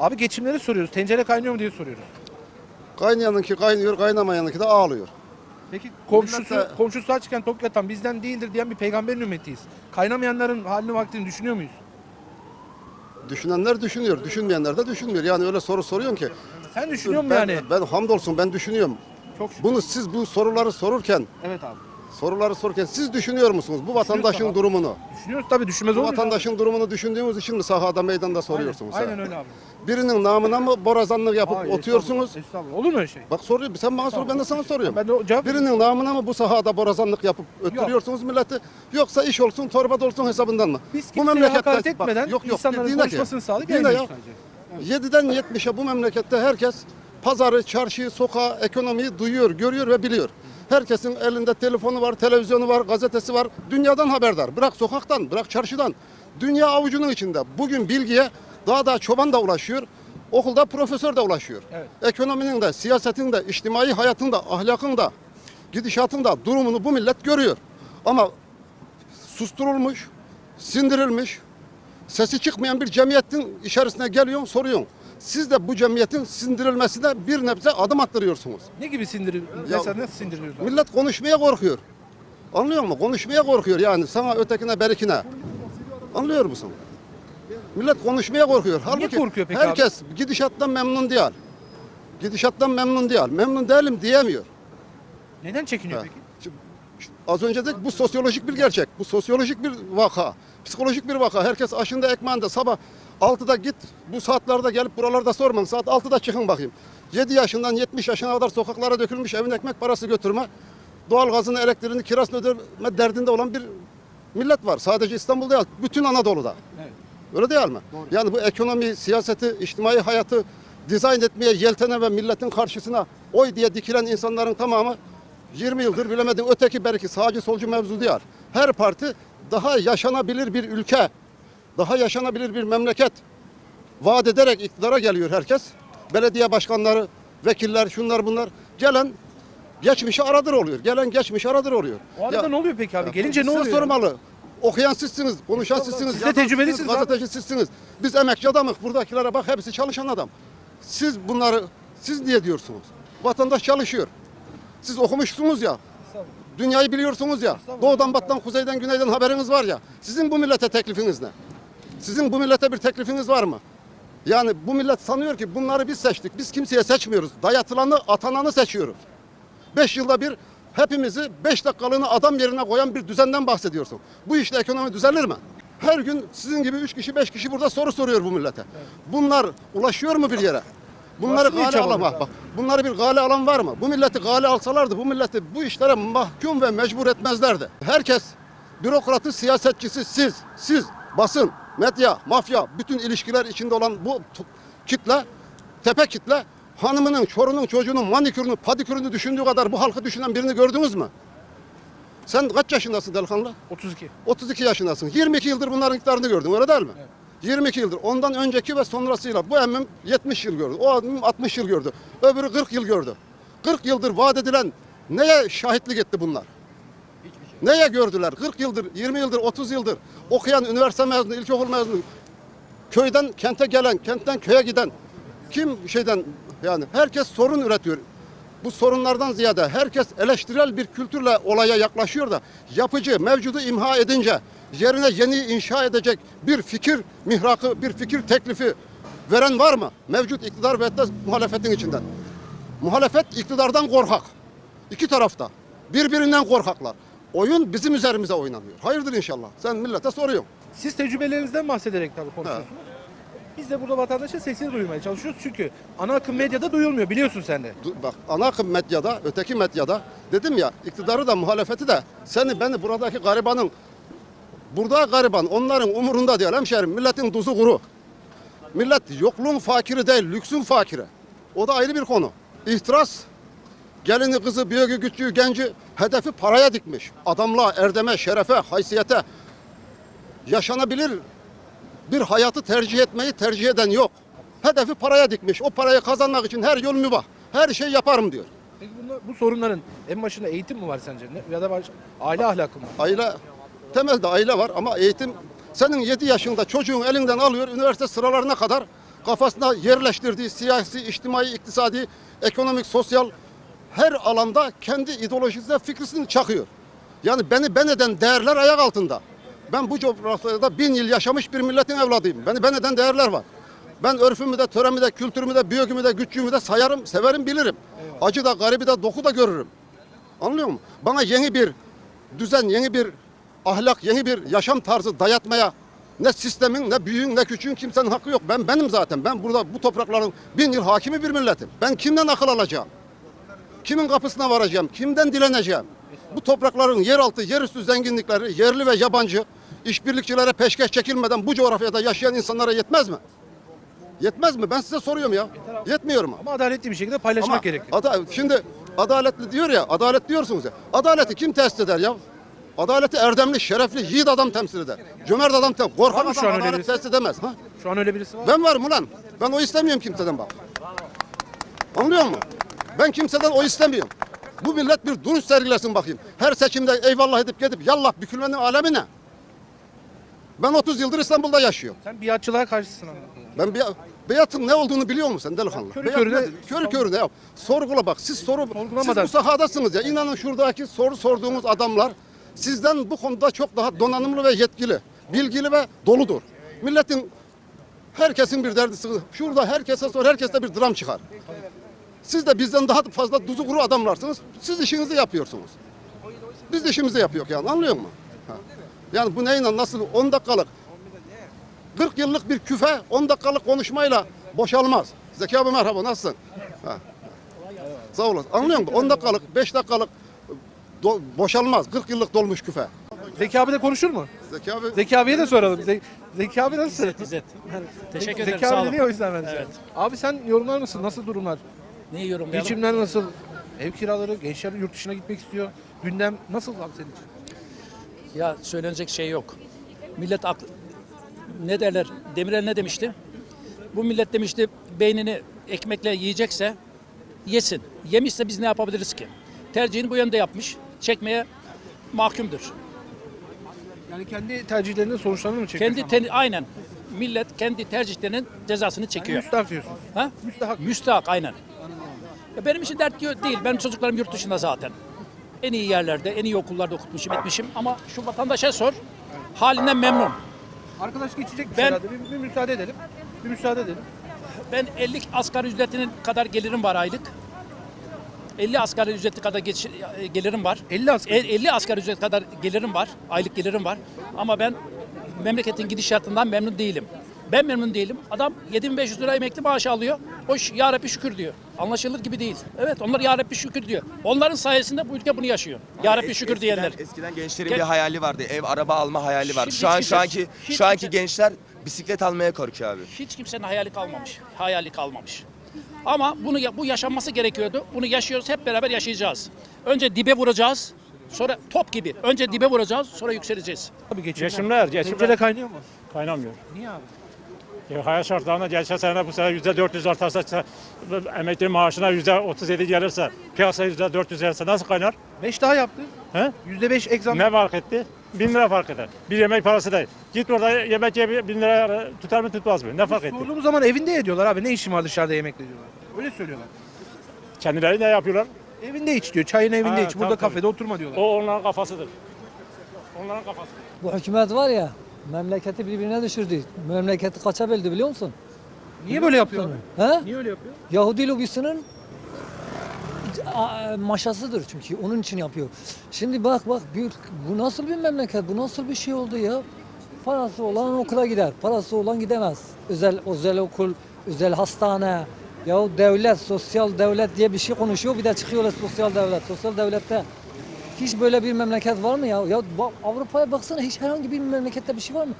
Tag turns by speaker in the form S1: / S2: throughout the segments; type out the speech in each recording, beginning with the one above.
S1: Abi geçimleri soruyoruz. Tencere kaynıyor mu diye soruyoruz.
S2: Kaynayanınki kaynıyor, kaynamayanınki de ağlıyor.
S1: Peki komşusu,
S2: Millet de-
S1: komşusu açken tok yatan bizden değildir diyen bir peygamberin ümmetiyiz. Kaynamayanların halini vaktini düşünüyor muyuz?
S2: Düşünenler düşünüyor, düşünmeyenler de düşünmüyor. Yani öyle soru soruyorsun ki.
S1: Sen düşünüyor musun
S2: ben,
S1: yani?
S2: Ben hamdolsun ben düşünüyorum.
S1: Çok şükür.
S2: Bunu siz bu soruları sorurken,
S1: Evet abi.
S2: Soruları sorarken siz düşünüyor musunuz bu vatandaşın
S1: abi.
S2: durumunu?
S1: Düşünüyoruz tabii düşünmez
S2: Bu
S1: olur
S2: vatandaşın durumunu düşündüğümüz için mi sahada meydanda soruyorsunuz?
S1: Aynen, aynen öyle abi.
S2: Birinin namına mı borazanlık yapıp
S1: Hayır,
S2: oturuyorsunuz?
S1: Estağfurullah, estağfurullah. Olur mu öyle şey?
S2: Bak soruyor, sen bana sor, ben de sana soruyorum.
S1: Ben de o cevap
S2: Birinin namına mı bu sahada borazanlık yapıp ötürüyorsunuz milleti? Yoksa iş olsun, torba dolsun hesabından mı?
S1: Biz kimseye hakaret etmeden insanların
S2: dinle ki,
S1: konuşmasını sağlayıp
S2: dinle
S1: yayınlıyoruz
S2: ya.
S1: sadece.
S2: 7'den 70'e bu memlekette herkes pazarı, çarşıyı, sokağı, ekonomiyi duyuyor, görüyor ve biliyor. Herkesin elinde telefonu var, televizyonu var, gazetesi var. Dünyadan haberdar. Bırak sokaktan, bırak çarşıdan. Dünya avucunun içinde. Bugün bilgiye daha da çoban da ulaşıyor. Okulda profesör de ulaşıyor.
S1: Evet.
S2: Ekonominin de, siyasetin de, içtimai hayatın da, ahlakın da, gidişatın da durumunu bu millet görüyor. Ama susturulmuş, sindirilmiş, sesi çıkmayan bir cemiyetin içerisine geliyorsun, soruyorsun. Siz de bu cemiyetin sindirilmesine bir nebze adım attırıyorsunuz.
S1: Ne gibi sindirir? Mesela nasıl sindiriliyoruz abi?
S2: Millet konuşmaya korkuyor. Anlıyor musun? Konuşmaya korkuyor yani sana ötekine berikine. Anlıyor musun? Millet konuşmaya korkuyor. Halbuki
S1: korkuyor peki
S2: herkes gidişattan memnun değil. Gidişattan memnun değil. Memnun değilim diyemiyor.
S1: Neden çekiniyor
S2: Ha.
S1: peki?
S2: Az önce dedik bu sosyolojik bir gerçek. Bu sosyolojik bir vaka. Psikolojik bir vaka. Herkes aşında ekmeğinde sabah 6'da git bu saatlerde gelip buralarda sormayın. Saat 6'da çıkın bakayım. 7 yaşından 70 yaşına kadar sokaklara dökülmüş evin ekmek parası götürme. Doğalgazını, elektriğini, kirasını ödeme derdinde olan bir millet var. Sadece İstanbul'da değil, bütün Anadolu'da.
S1: Evet.
S2: Öyle değil mi? Yani bu ekonomi, siyaseti, içtimai hayatı dizayn etmeye yeltenen ve milletin karşısına oy diye dikilen insanların tamamı 20 yıldır bilemedim öteki belki sağcı solcu mevzu değil. Her parti daha yaşanabilir bir ülke, daha yaşanabilir bir memleket vaat ederek iktidara geliyor herkes. Belediye başkanları, vekiller, şunlar bunlar gelen geçmişi aradır oluyor. Gelen geçmişi aradır oluyor.
S1: O arada
S2: Ya-
S1: ne oluyor peki abi?
S2: ya
S1: Gelince ne oluyor?
S2: sormalı. Okuyan sizsiniz, konuşan sizsiniz.
S1: Siz de tecrübelisiniz.
S2: Gazeteci sizsiniz. Biz emekçi adamız. Buradakilere bak hepsi çalışan adam. Siz bunları, siz niye diyorsunuz? Vatandaş çalışıyor. Siz okumuşsunuz ya. Dünyayı biliyorsunuz ya. Doğudan, battan, kuzeyden, güneyden haberiniz var ya. Sizin bu millete teklifiniz ne? Sizin bu millete bir teklifiniz var mı? Yani bu millet sanıyor ki bunları biz seçtik. Biz kimseye seçmiyoruz. Dayatılanı, atananı seçiyoruz. Beş yılda bir hepimizi beş dakikalığına adam yerine koyan bir düzenden bahsediyorsun. Bu işle ekonomi düzelir mi? Her gün sizin gibi üç kişi, beş kişi burada soru soruyor bu millete. Bunlar ulaşıyor mu bir yere? Bunları gale alan bak, bak. Bunları bir gale alan var mı? Bu milleti gale alsalardı bu milleti bu işlere mahkum ve mecbur etmezlerdi. Herkes bürokratı, siyasetçisi siz, siz, basın, medya, mafya, bütün ilişkiler içinde olan bu kitle, tepe kitle hanımının, çorunun, çocuğunun manikürünü, padikürünü düşündüğü kadar bu halkı düşünen birini gördünüz mü? Sen kaç yaşındasın delikanlı?
S1: 32.
S2: 32 yaşındasın. 22 yıldır bunların iktidarını gördün öyle değil mi? 22 yıldır. Ondan önceki ve sonrasıyla bu emmim 70 yıl gördü. O emmim 60 yıl gördü. Öbürü 40 yıl gördü. 40 yıldır vaat edilen neye şahitlik etti bunlar? Neye gördüler? 40 yıldır, 20 yıldır, 30 yıldır okuyan üniversite mezunu, ilkokul mezunu, köyden kente gelen, kentten köye giden kim şeyden yani herkes sorun üretiyor. Bu sorunlardan ziyade herkes eleştirel bir kültürle olaya yaklaşıyor da yapıcı mevcudu imha edince yerine yeni inşa edecek bir fikir mihrakı, bir fikir teklifi veren var mı? Mevcut iktidar ve muhalefetin içinden. Muhalefet iktidardan korkak. İki tarafta. Birbirinden korkaklar. Oyun bizim üzerimize oynanıyor. Hayırdır inşallah. Sen millete soruyorsun.
S1: Siz tecrübelerinizden bahsederek tabii konuşuyorsunuz. Biz de burada vatandaşın sesini duyurmaya çalışıyoruz çünkü ana akım medyada duyulmuyor biliyorsun sen de.
S2: Du- Bak ana akım medyada, öteki medyada dedim ya iktidarı da muhalefeti de seni beni buradaki garibanın burada gariban onların umurunda değil hemşerim. Milletin tuzu kuru. Millet yokluğun fakiri değil, lüksün fakiri. O da ayrı bir konu. İhtiras gelini kızı, büyüğü, küçüğü, genci hedefi paraya dikmiş. Adamlığa, erdeme, şerefe, haysiyete yaşanabilir bir hayatı tercih etmeyi tercih eden yok. Hedefi paraya dikmiş. O parayı kazanmak için her yol mübah. Her şey yaparım diyor.
S1: Peki bunlar, bu sorunların en başında eğitim mi var sence? Ne- Ya da baş, aile ahlakı mı?
S2: Aile, temelde aile var ama eğitim senin 7 yaşında çocuğun elinden alıyor üniversite sıralarına kadar kafasına yerleştirdiği siyasi, içtimai, iktisadi, ekonomik, sosyal her alanda kendi ideolojisine fikrisini çakıyor. Yani beni ben eden değerler ayak altında. Ben bu coğrafyada bin yıl yaşamış bir milletin evladıyım. Beni ben eden değerler var. Ben örfümü de, töremi de, kültürümü de, büyüğümü de, güçlüğümü de sayarım, severim, bilirim. Acı da, garibi de, doku da görürüm. Anlıyor musun? Bana yeni bir düzen, yeni bir ahlak, yeni bir yaşam tarzı dayatmaya ne sistemin, ne büyüğün, ne küçüğün kimsenin hakkı yok. Ben benim zaten. Ben burada bu toprakların bin yıl hakimi bir milletim. Ben kimden akıl alacağım? Kimin kapısına varacağım? Kimden dileneceğim? Bu toprakların yeraltı, yerüstü zenginlikleri yerli ve yabancı işbirlikçilere peşkeş çekilmeden bu coğrafyada yaşayan insanlara yetmez mi? Yetmez mi? Ben size soruyorum ya. Yetmiyor mu?
S1: Ama adaletli bir şekilde paylaşmak
S2: Ama
S1: gerekiyor.
S2: ada- şimdi adaletli diyor ya, adalet diyorsunuz ya. Adaleti kim tesis eder ya? Adaleti erdemli, şerefli, yiğit adam temsil eder. Cömert adam temsil Korkan
S1: mı şu
S2: adam
S1: an
S2: adalet tesis edemez. Ha?
S1: Şu an öyle birisi var.
S2: Ben varım ulan. Ben o istemiyorum kimseden bak. Anlıyor musun? Ben kimseden o istemiyorum. Bu millet bir duruş sergilesin bakayım. Her seçimde eyvallah edip gidip yallah bükülmenin alemi ne? Ben 30 yıldır İstanbul'da yaşıyorum.
S1: Sen biatçılığa karşısın ama.
S2: Ben bir beyatın ne olduğunu biliyor musun sen delikanlı?
S1: Körü
S2: Beyat
S1: körüne-
S2: nedir? körü körüne ya. Sorgula bak. Siz soru siz bu sahadasınız ya. İnanın şuradaki soru sorduğumuz adamlar sizden bu konuda çok daha donanımlı ve yetkili, bilgili ve doludur. Milletin herkesin bir derdi sıkıntı. Şurada herkese sor, herkeste bir dram çıkar. Siz de bizden daha fazla tuzu kuru adamlarsınız. Siz işinizi yapıyorsunuz. Biz de işimizi yapıyor yani anlıyor musun? Ha. Yani bu neyle nasıl 10 dakikalık 40 yıllık bir küfe 10 dakikalık konuşmayla boşalmaz. Zeki abi merhaba nasılsın? Ha. Sağ olasın. Anlıyor musun? 10 dakikalık 5 dakikalık do- boşalmaz. 40 yıllık dolmuş küfe.
S1: Zeki abi de konuşur mu?
S2: Zeki abi
S1: Zeki abiye de soralım. Ze- Zeki abi nasıl?
S3: İzzet. Teşekkür ederim.
S1: Zeki
S3: Sağ
S1: abi
S3: olun.
S1: dedi ya o yüzden ben size.
S3: Evet.
S1: Abi sen yorumlar mısın? Nasıl durumlar?
S3: Neyi yorumlayalım?
S1: Geçimler nasıl? Ev kiraları, gençler yurt dışına gitmek istiyor. Gündem nasıl abi senin için?
S3: Ya söylenecek şey yok. Millet aklı... Ne derler? Demirel ne demişti? Bu millet demişti beynini ekmekle yiyecekse yesin. Yemişse biz ne yapabiliriz ki? Tercihini bu yönde yapmış. Çekmeye mahkumdur.
S1: Yani kendi tercihlerinin sonuçlarını mı çekiyor?
S3: Kendi ten- aynen. Millet kendi tercihlerinin cezasını çekiyor.
S1: Müstahak diyorsun.
S3: Ha?
S1: Müstahak.
S3: Müstahak aynen. Ya benim için dert değil. Benim çocuklarım yurt dışında zaten. En iyi yerlerde, en iyi okullarda okutmuşum, etmişim. Ama şu vatandaşa sor. Halinden memnun.
S1: Arkadaş geçecek
S3: Ben-
S1: herhalde. Bir, bir müsaade edelim. Bir müsaade edelim.
S3: Ben 50 asgari ücretinin kadar gelirim var aylık. 50 asgari ücreti kadar geç, e, gelirim var.
S1: 50 asgari.
S3: E, 50 asgari ücret kadar gelirim var. Aylık gelirim var. Ama ben memleketin gidişatından memnun değilim. Ben memnun değilim. Adam 7500 lira emekli maaşı alıyor. Hoş ya Rabbi şükür diyor. Anlaşılır gibi değil. Evet onlar ya Rabbi şükür diyor. Onların sayesinde bu ülke bunu yaşıyor. Ya Rabbi
S4: Es-
S3: şükür
S4: eskiden-
S3: diyenler.
S4: Eskiden gençlerin
S3: Gel-
S4: bir hayali vardı. Ev, araba alma hayali vardı.
S3: Şimdi
S4: Şu an şu anki
S3: hiç
S4: şu anki
S3: kimse-
S4: gençler bisiklet almaya korkuyor abi.
S3: Hiç kimsenin hayali kalmamış. Hayali kalmamış. Ama bunu bu yaşanması gerekiyordu. Bunu yaşıyoruz. Hep beraber yaşayacağız. Önce dibe vuracağız. Sonra top gibi. Önce dibe vuracağız. Sonra yükseleceğiz.
S1: Abi geçimler.
S5: Geçimler.
S1: Tencere kaynıyor mu?
S5: Kaynamıyor.
S1: Niye abi?
S5: E, hayat şartlarına geçen sene bu sene yüzde 400 artarsa emekli maaşına yüzde 37 gelirse piyasa yüzde 400 gelirse nasıl kaynar?
S1: 5 daha yaptı.
S5: He?
S1: %5 ek zam.
S5: Ne fark etti? Bin lira fark eder. Bir yemek parası değil. Git orada yemek ye bin lira tutar mı tutmaz mı? Ne fark etti?
S1: Sorduğumuz zaman evinde ediyorlar abi. Ne işin var dışarıda yemekle diyorlar. Öyle söylüyorlar.
S5: Kendileri ne yapıyorlar?
S1: Evinde iç diyor. Çayını evinde
S5: Ha,
S1: iç. Burada
S5: tabii, tabii.
S1: kafede oturma diyorlar.
S5: O onların kafasıdır. Onların kafası.
S6: Bu hükümet var ya memleketi birbirine düşürdü. Memleketi kaça böldü biliyor musun?
S1: Niye böyle yapıyor abi?
S6: He?
S1: Niye öyle yapıyor?
S6: Yahudi lobisinin maşasıdır çünkü onun için yapıyor. Şimdi bak bak bir, bu nasıl bir memleket bu nasıl bir şey oldu ya? Parası olan okula gider, parası olan gidemez. Özel özel okul, özel hastane, ya devlet, sosyal devlet diye bir şey konuşuyor bir de çıkıyorlar sosyal devlet. Sosyal devlette hiç böyle bir memleket var mı ya? Ya Avrupa'ya baksana hiç herhangi bir memlekette bir şey var mı?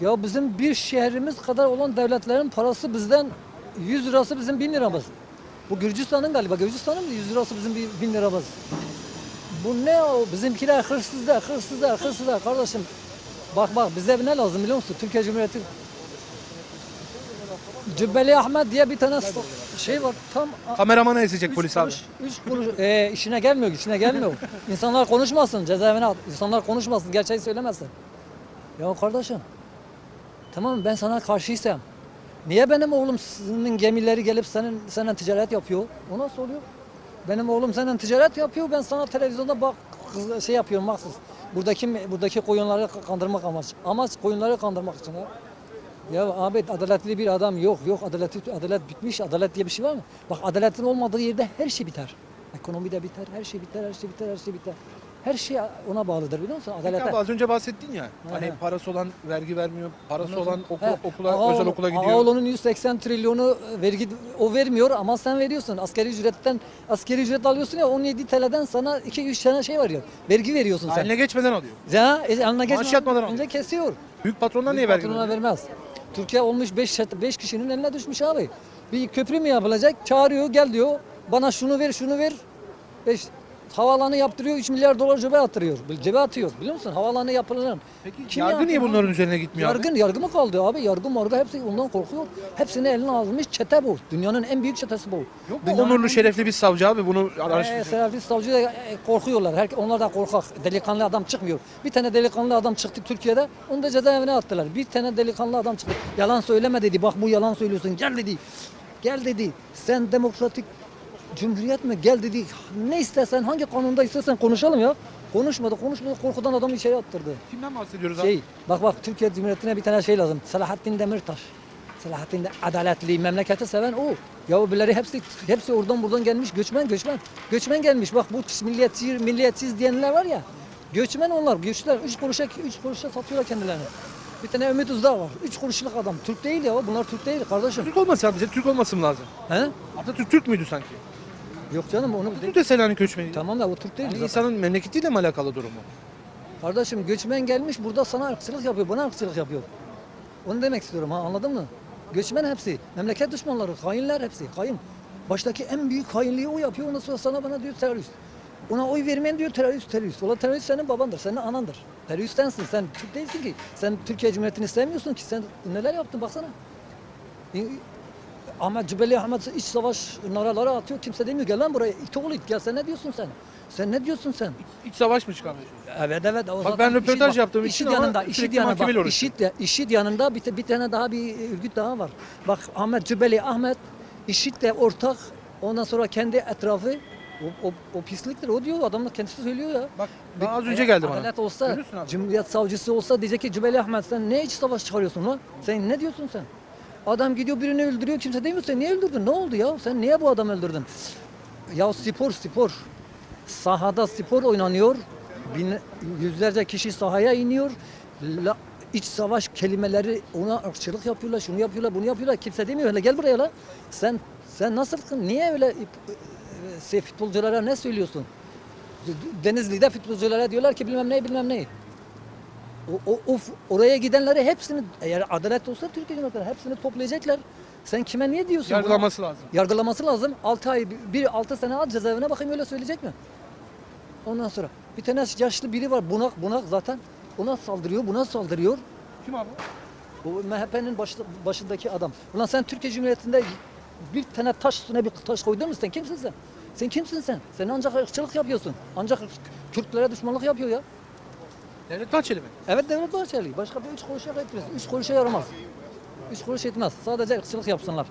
S6: Ya bizim bir şehrimiz kadar olan devletlerin parası bizden 100 lirası bizim 1000 liramız. Bu Gürcistan'ın galiba. Gürcistan'ın mı 100 lirası bizim bir 1000 liramız. Bu ne o? Bizimkiler hırsızlar, hırsızlar, hırsızlar kardeşim. Bak bak bize ne lazım biliyor musun? Türkiye Cumhuriyeti Cübbeli Ahmet diye bir tane şey var. Tam
S1: Kameramana ezecek polis abi.
S6: kuruş, Üç kuruş, e, işine gelmiyor, işine gelmiyor. İnsanlar konuşmasın, cezaevine at. İnsanlar konuşmasın, gerçeği söylemesin. Ya kardeşim, tamam ben sana karşıysam, Niye benim oğlum senin gemileri gelip senin senin ticaret yapıyor? O nasıl oluyor? Benim oğlum senin ticaret yapıyor. Ben sana televizyonda bak şey yapıyorum maksız. Buradaki buradaki koyunları kandırmak amaç. Amaç koyunları kandırmak için ya. Ya abi adaletli bir adam yok. Yok adalet adalet bitmiş. Adalet diye bir şey var mı? Bak adaletin olmadığı yerde her şey biter. Ekonomi de biter, her şey biter, her şey biter, her şey biter. Her şey ona bağlıdır biliyor musun?
S1: Peki
S6: Adalete.
S1: abi az önce bahsettin ya.
S6: Ha,
S1: Hani
S6: ha.
S1: parası olan vergi vermiyor, parası
S6: Ondan
S1: olan okula,
S6: He,
S1: okula
S6: Ağaoğlu-
S1: özel okula gidiyor.
S6: Ağaoğlu'nun 180 trilyonu vergi o vermiyor ama sen veriyorsun. Askeri ücretten askeri ücret alıyorsun ya 17 TL'den sana 2-3 tane şey veriyor. Vergi veriyorsun sen.
S1: Haline geçmeden alıyor.
S6: Ya e, eline geçmeden
S1: Maaş yatmadan
S6: önce kesiyor.
S1: Büyük patronlar niye
S6: Büyük
S1: vergi
S6: patrona
S1: veriyor?
S6: vermez. Türkiye olmuş 5 5 kişinin eline düşmüş abi. Bir köprü mü yapılacak? Çağırıyor gel diyor. Bana şunu ver şunu ver. 5 havaalanı yaptırıyor 3 milyar dolar cebe atıyor. Cebe atıyor biliyor musun? Havaalanı yapılan.
S1: Peki
S6: Kim
S1: yargı niye bunların üzerine gitmiyor abi?
S6: Yargın, yargı mı kaldı abi? Yargı margı hepsi ondan korkuyor. Hepsini eline almış çete bu. Dünyanın en büyük çetesi bu.
S1: Yok mu
S6: Dünyanın
S1: onurlu şerefli bir savcı abi bunu
S6: Ee. Serafli savcı da e, korkuyorlar. Her, onlar da korkak. Delikanlı adam çıkmıyor. Bir tane delikanlı adam çıktı Türkiye'de. Onu da cezaevine attılar. Bir tane delikanlı adam çıktı. Yalan söyleme dedi. Bak bu yalan söylüyorsun. Gel dedi. Gel dedi. Sen demokratik cumhuriyet mi? Gel dedi. Ne istersen hangi kanunda istersen konuşalım ya. Konuşmadı, konuşmadı. Korkudan adamı içeri attırdı.
S1: Kimden bahsediyoruz abi?
S6: Şey, bak bak Türkiye Cumhuriyeti'ne bir tane şey lazım. Selahattin Demirtaş. Selahattin de adaletli, memleketi seven o. Ya öbürleri hepsi hepsi oradan buradan gelmiş göçmen göçmen. Göçmen gelmiş. Bak bu milliyetçi milliyetsiz diyenler var ya. Göçmen onlar. Göçler 3 kuruşa 3 kuruşa satıyorlar kendilerini. Bir tane Ümit Özdağ var. 3 kuruşluk adam. Türk değil ya. Bunlar Türk değil kardeşim.
S1: Türk olması abi bize Türk olması mı lazım?
S6: He?
S1: Atatürk Türk müydü sanki?
S6: Yok canım onu
S1: Türk de Selanik göçmeniydi.
S6: Tamam da o Türk değil.
S1: Yani
S6: zaten.
S1: insanın memleketiyle mi alakalı durumu?
S6: Kardeşim göçmen gelmiş burada sana ırkçılık yapıyor, bana ırkçılık yapıyor. Onu demek istiyorum ha anladın mı? Göçmen hepsi, memleket düşmanları, hainler hepsi, hain. Baştaki en büyük hainliği o yapıyor, ondan sonra sana bana diyor terörist. Ona oy vermeyen diyor terörist, terörist. Ola terörist senin babandır, senin anandır. Terörist sensin, sen Türk değilsin ki. Sen Türkiye Cumhuriyeti'ni sevmiyorsun ki. Sen neler yaptın baksana. Ahmet Cübbeli Ahmet iç savaş naraları atıyor, kimse demiyor gel lan buraya, it oğlu it, gel sen ne diyorsun sen? Sen ne diyorsun sen?
S1: İç savaş mı çıkarmaya
S6: Evet evet. O
S1: Bak ben röportaj
S6: IŞİD-
S1: yaptığım
S6: IŞİD
S1: için ama
S6: yanında, IŞİD yanında, bak. IŞİD, IŞİD yanında bir, bir tane daha bir örgüt daha var. Bak Ahmet Cübbeli Ahmet IŞİD'le ortak. Ondan sonra kendi etrafı o, o, o pisliktir. O diyor adamlar kendisi söylüyor ya.
S1: Bak daha az önce
S6: eğer
S1: geldi bana.
S6: Adalet olsa. Cumhuriyet savcısı olsa diyecek ki Cübbeli Ahmet sen ne iç savaş çıkarıyorsun lan? Sen ne diyorsun sen? Adam gidiyor birini öldürüyor kimse demiyor sen niye öldürdün? Ne oldu ya? Sen niye bu adamı öldürdün? Ya spor spor. Sahada spor oynanıyor. Bin, yüzlerce kişi sahaya iniyor. La, iç savaş kelimeleri ona ırkçılık yapıyorlar, şunu yapıyorlar, bunu yapıyorlar. Kimse demiyor öyle gel buraya la. Sen sen nasılsın? Niye öyle e, e, futbolculara ne söylüyorsun? Denizli'de futbolculara diyorlar ki bilmem ne bilmem ne. O, o, oraya gidenleri hepsini eğer adalet olsa Türkiye Cumhuriyeti hepsini toplayacaklar. Sen kime niye diyorsun? bunu?
S1: Yargılaması lazım.
S6: Yargılaması lazım. 6 ay, bir 6 sene al cezaevine bakayım öyle söyleyecek mi? Ondan sonra bir tane yaşlı biri var bunak bunak zaten. Ona saldırıyor, buna saldırıyor.
S1: Kim abi?
S6: Bu MHP'nin başı, başındaki adam. Ulan sen Türkiye Cumhuriyeti'nde bir tane taş üstüne bir taş koydun mu sen? Kimsin sen? Sen kimsin sen? Sen ancak ırkçılık yapıyorsun. Ancak Kürtlere düşmanlık yapıyor ya.
S1: Devlet Bahçeli mi?
S6: Evet Devlet Bahçeli. Başka bir üç kuruşa etmez. Üç kuruşa yaramaz. Üç kuruş etmez. Sadece ırkçılık yapsınlar.